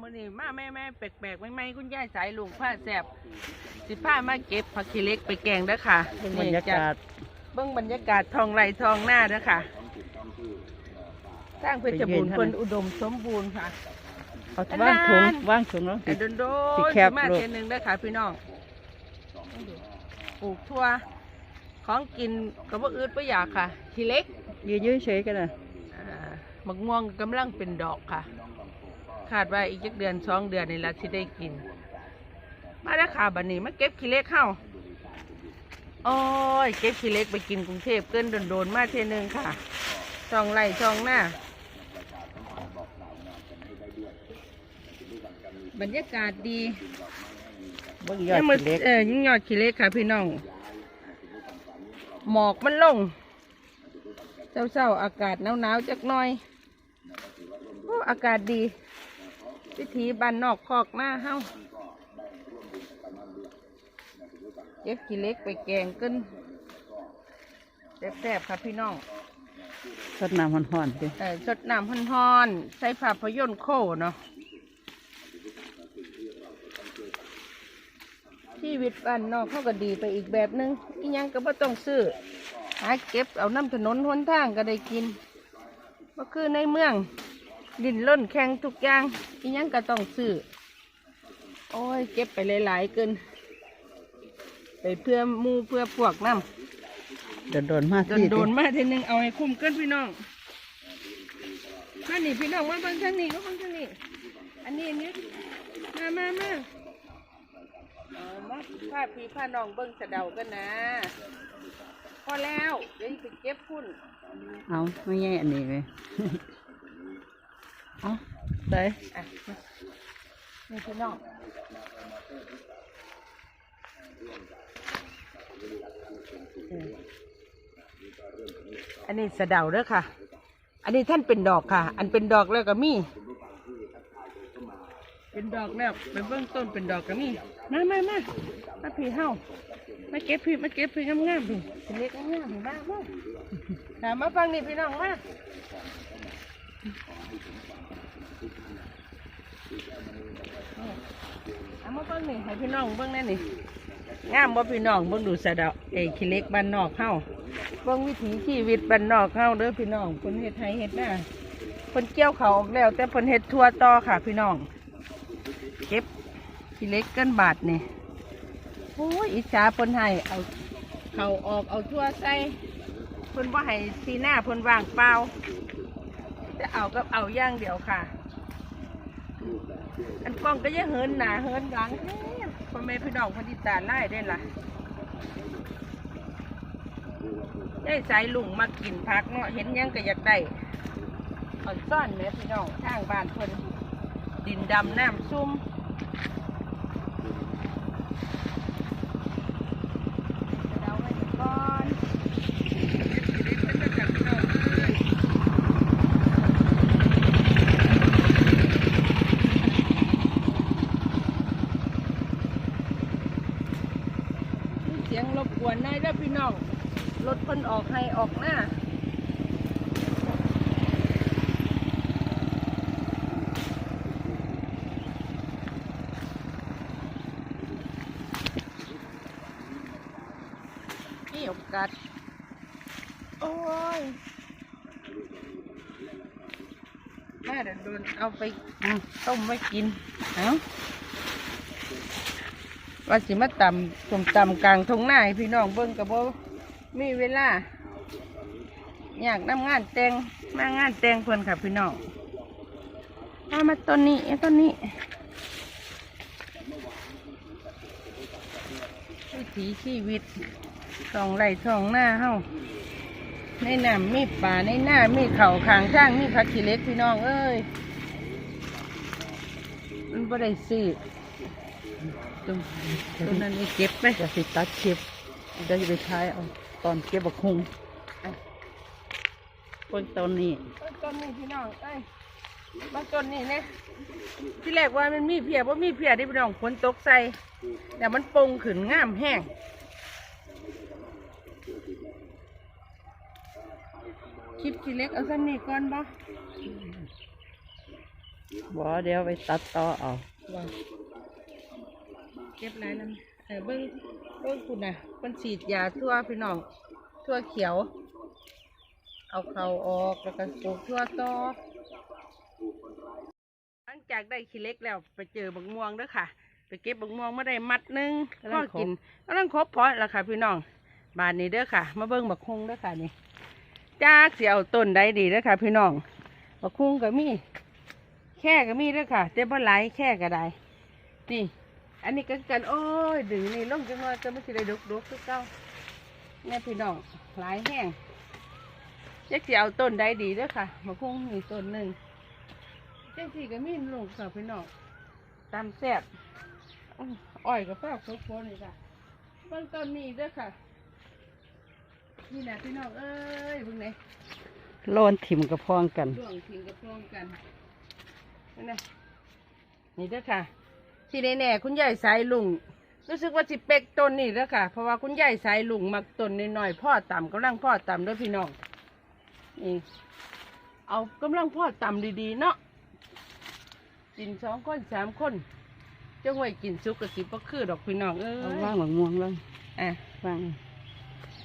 มื้อนี้มาแม่แม่ๆแปลกๆไม่ไม่ๆคุณยายสายลุงผ้าแสบสิผ้ามาเก็บผักขี้เหล็กไปแกงเด้อค่ะบรรยากาศเบิ่งบรรยากาศทองไรทองหน้าเด้อค่ะสร้างเพชรบูรณ์ไปยืนคนทางนั้นอุดมสมบูรณ์ค่ะเอาว่างถุงว่างถุงแล้วแต่โดนโดสินแคบมาโลดเทยนหนึ่งเด้อค่ะพี่น้องปลูกทั่วของกินก็บ่อืดบ่อยากค่ะขี้เหล็กยืนยืนเฉยกันนะอ่ามักม่วงกำลังเป็นดอกค่ะ คาดว่าอีกจักเดือนสองเดือนนี่ละที่ได้กิน มาแล้วค่ะบัดนี้มาเก็บขี้เหล็กเข้าโอ้ยเก็บขี้เหล็กไปกินกรุงเทพเกินโดนๆมาเทยหนึงค่ะช่องไร่ช่องหน้าบรรยากาศดีเบิ่งยอดยังมืเล็กเออยิ่งยอดขี้เหล็กค่ะพี่น้อง หมอกมันลง เศร้าๆอากาศหนาวๆจักหน่อย โอ้ อากาศดี วิถีบ้านนอกคอกหน้าเฮาเก็บขี้เหล็กไปแกงขึ้นแซ่บๆค่ะพี่น้องสดน้ำห่อนๆดิเออสดน้ำฮ้อนๆใส่ภาพยนตร์โคเนาะชีวิตบ้านนอกเขาก็ดีไปอีกแบบหนึงอีหยังก็บ่ต้องซื้อหาเก็บเอาน้ำถนนหนทางก็ได้กินก็คือในเมือง ดินล้นแข่งทุกอย่างอีหยังก็ต้องซื้อ โอ้ย เก็บไปหลายๆเกิน ไปเพื่อหมูเพื่อพวกน้ำโดนโดนๆมากโดนที่โดนๆมาทีนึงเอาให้คุ้มเกินพี่น้องมานี่พี่น้องมาเบิ่งทางนี้ก็เบิ่งทางนี้ อันนี้อันนี้มามามาเอามาพาพี่พาน้องเบิ่งสะเดากันนะ พอแล้วเดี๋ยวไปเก็บพุ่น เอาไม่แย่อันนี้เลยเอา ได้อะนี่พี่น้องอืมอันนี้สะเดาเด้อค่ะ อันนี้ท่านเป็นดอกค่ะ อันเป็นดอกแล้วก็มี เป็นดอกแล้วไปเบื้องต้นเป็นดอกก็มี มามามามาพี่เฮามาเก็บพี่มาเก็บพี่งามๆพี่เป็นเล็กงามๆพี่บ้าบ้าถามมาฟังนี่พี่น้องมา เอามาฟังนี่ให้พี่น้องเบิ่งแน่นี่งามบ่พี่น้องเบิ่งดูสะเดาเอ้ขี้เล็กบ้านนอกเฮาเบิ่งวิถีชีวิตบ้านนอกเฮาเด้อพี่น้องเพิ่นเฮ็ดไห้เฮ็ดหน้าเพิ่นเกี่ยวเขาออกแล้ว แต่เพิ่นเฮ็ดทั่วต่อค่ะ พี่น้อง เก็บขี้เล็กกันบาทนี่โอ้ยอิจฉาเพิ่นให้เอาเขาออกเอาทั่วใส่เพิ่นว่าให้ทีหน้าเพิ่นว่างเปล่า จะเอาก็เอาย่างเดียวค่ะ อันกล้องก็ยังเฮินหนาเฮินหลังพ่อแม่พี่น้องเพนติตาไล่ได้ล่ะได้สายลุงมากินพักเนาะเห็นยังก็อยากได้เอาซ่อนแม่พี่น้องทางบ้านคนดินดำน้ำซุ่มเดาไว้ก่อนมีเสียงรบกวนหน่อยเด้อพี่น้องรถเพิ่นออกให้ออกหน้านี่โอกาสโอ้ยแม่เดี๋ยวโดนเอาไปต้มไว้กินเอา ว่าสิมาตำส้มตำกลางทงหน้าให้พี่น้องเบิ่งกับโบมีเวลา อยากนำงานแต่งมางานแต่งเพิ่นค่ะพี่น้องมามาต้นนี้ต้นนี้วิถีชีวิตสองไร่สองหน้าเฮ้าในน้ำมีป่าในหน้ามีเขาขางข้างมีผักขีเล็กพี่น้องเอ้ยมันบ่ได้ซื้อ ตรงตรงนั้นนี่เก็บไปจะสิตัดคลิปจะไปใช้เอาตอนเก็บบักฮุงเบิ่งตอนนี้ต้นนี้พี่น้องเอ้ยบางต้นนี่เนี่ยที่แรกว่ามันมีเพียบ่มีเพียที่พี่น้องฝนตกใส่แต่มันปงขึ้นงามแห้งคลิปขี้เหล็กเอาสั้นนี่ก่อนบ่บ่เดี๋ยวไปตัดต่อเอาว่า เก็บหลายน้ำเออเบิ้งเบิ้งคุณน่ะมันฉีดยาทั่วพี่น้องทั่วเขียว เอาเขาออกแล้วก็ปลูกทั่วต่อหลังจากได้ขี้เล็กแล้วไปเจอบักม่วงด้อค่ะ ไปเก็บบักม่วงมาได้มัดหนึงพ่อกินกำลังครบพอแล้วค่ะพี่น้องบานนี้เด้อค่ะ มาเบิ้งบักฮุงเด้อค่ะนี่จากเสียเอาต้นใดดีเด้อค่ะ พี่น้องบักฮุงก็มีแค่ก็มีเด้อค่ะแต่บ่หลแค่ก็ได้นี่ อันนี้ก็กันโอ้ยดึงนี่ลงจังว่าจะไม่สิได้ดกดกคือเก่าแม่พี่น้องหลายแห้งจักสิเอาต้นใดดีเด้อค่ะมาคงมีต้นหนึ่งจังสี่ก็มีลงค่ะพี่น้องตามแซ่บอื้ออ้อยกับฟ้าโคโคนี่ค่ะเบิ่งต้นนี้เด้อค่ะนี่นะพี่น้องเอ้ยเบิ่งไหนโลนถิ่มกระพองกันช่วงทิ้งกับพร้อมกันนี่นะนี่เด้อค่ะ ที่แน่ๆคุณยายสายลุงรู้สึกว่าสิเป็กต้นนี่แล้วค่ะ เพราะว่าคุณยายสายลุงมักต้นน้อยๆพ่อต่ำกำลังพ่อต่ำเด้วยพี่น้องนี่เอากำลังพ่อต่ำดีๆเนาะกินสองคนสามคนจังไว้กินซุกกะสิบ่คือดอกพี่น้องเอ้ยเอาว่างหมักม่วงลงอะว่าง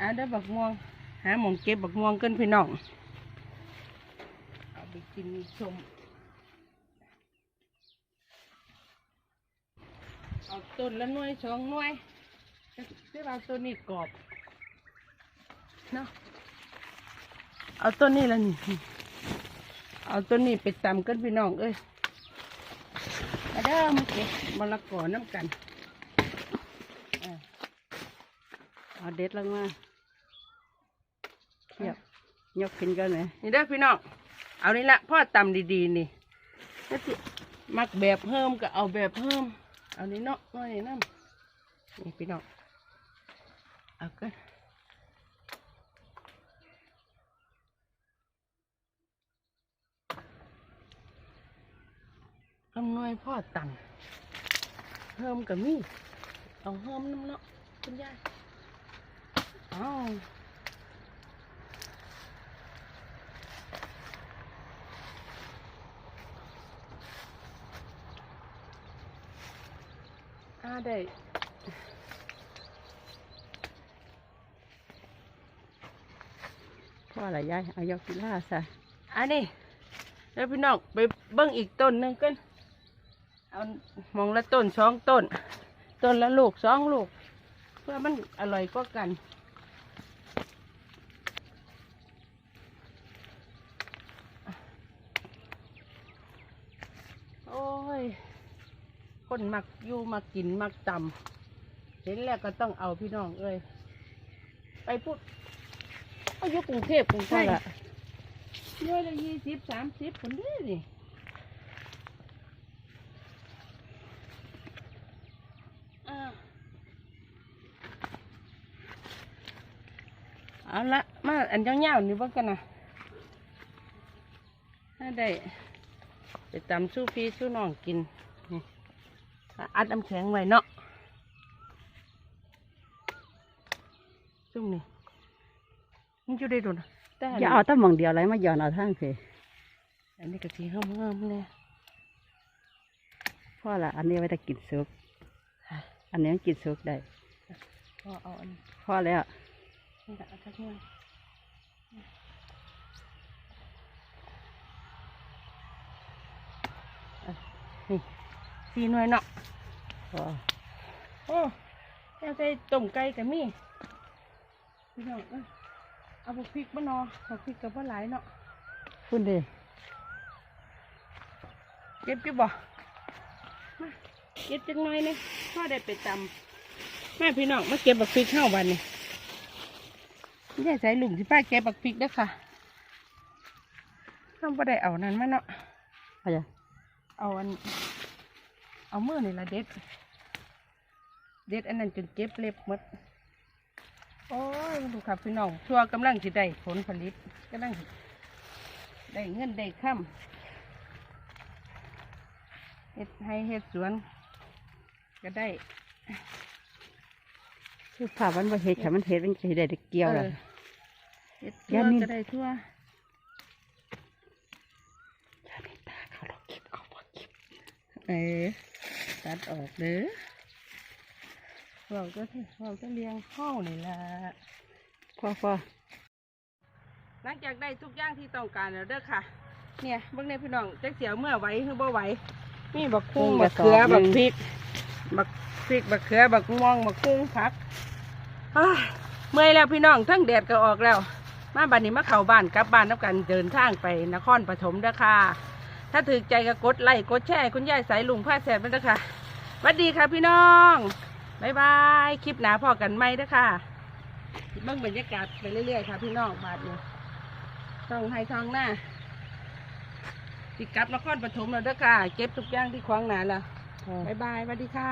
อะได้บักม่วง หาหมองเก็บบักม่วงกันพี่น้องเอาไปกินชม เอาต้นละหน่วยสองหน่วยที่เราต้นนี้กรอบเนาะเอาต้นนี้ละนี่เอาต้นนี้ไปตำกันพี่น้องเอ้ยมาเด้อมาเก็บมะละกอน้ำกันเอาเด็ดลงมาเทียบยกขึ้นกันไหมนี่เด้อพี่น้องเอานี่ละพ่อตำดีๆนี่มักแบบเพิ่มก็เอาแบบเพิ่ม เอานี่เนาะน้อยนี่น้ำนี่พี่น้องเอากันคำนวยพ่อตำเพิ่มกับมีเอาเพิ่มน้ำเนาะคุณยายเอา อ่าได้พ่ออะไรยายเอายกกีฬาซะอันนี้แล้วพี่น้องไปเบิ้งอีกต้นหนึ่งกันเอามองละต้นสองต้น ต้นละลูกสองลูก เพื่อมันอร่อยกว่ากันโอ้ย คนมักอยู่มักกินมักตำเห็นแล้วก็ต้องเอาพี่น้องเอ้ยไปพูดเอาอยู่กรุงเทพกรุงไทพ่อยละเยอะเลยยี่สิบสามสิบคนเด้อนี่อ่าเอาละมาอันยาวๆนี่เบ้างกันนะถ้าได้ไปตำสู้พี่สู้น้องกิน นี่อัดน้ำแข็งไว้เนาะซุ่มนี่มันอยู่ได้โดนแต่นอย่าเอาแตั้งมองเดียวอะไรมาหย่อนเอาทางเพอันนี้ก็สีเฮิมๆเนี่ยพ่อละอันนี้ไว้แต่กินซุปอันนี้มันกินซุปได้พอเอาอันนี้พ่อแล้วนี่ก็เอาทักหน่อยอะนี่สีหน่วยเนาะพ่อ โอ้ยังใส่ต้มไก่กับมีพี่น้องเอ้ยเอาบักพริกมะนอบักพริกกับว่าหลายเนาะพุ่นเด้เก็บอยู่บ่มาเก็บจังหน่อยหนึงพ่อได้ไปตำแม่พี่น้องมาเก็บบักพริกเข้าวันนี้ยายใส่ลุงสิป้าเก็บบักพริกเด้อค่ะต้องบ่ได้เอานั้นมาเนาะพ่อจะเอาอัน เอามือนี่ละเด็ด เด็ดอันนั้นจนเจ็บเล็บหมดโอ้ยดูครับพี่น้องชัวกำลังสิได้ผลผลิตกำลังสิได้เงินได้ค่ำเฮ็ดให้เฮ็ดสวน ก็ได้คือผ่ามันบ่เฮ็ดค่ะมันเฮ็ดมันสิได้แต่เกี่ยวล่ะออเฮ็ดย่าทั่วนิ่มก็ได้ทั่วชานิตาเขาเราคิดเอาบ่เออตัดออกเด้อ เราก็เราก็เลี้ยงห้องนี่ละพอพอหลังจากได้ทุกอย่างที่ต้องการแล้วเด้อค่ะ เนี่ยเบิ่งในพี่น้องจักเสียวเมื่อไหวหรือบ่ไหวมีบักคุ้งบักเขือบักพริกบักพริกบักเขือบักม่วงบักคุ้งผักอ้ายเมื่อยแล้วพี่น้องทั้งแดดก็ออกแล้ว มาบ้านนี้มาเข้าบ้านกลับบ้านนับกันเดินทางไปนครปฐมเด้อค่ะ ถ้าถือใจก็กดไลค์กดแชร์คุณยายสายลุงผ้าแสบมันเด้อค่ะสวัสดีค่ะพี่น้อง บายบาย คลิปหนาพอกันไหมเด้อค่ะเบิ่งบรรยากาศไปเรื่อยๆค่ะพี่น้องบาดนี้ท้องให้ท้องหน้าสิกลับนครปฐมแล้วเด้อค่ะ เก็บทุกอย่างที่ขวางหนาแล้วค่ะบายบายสวัสดีค่ะ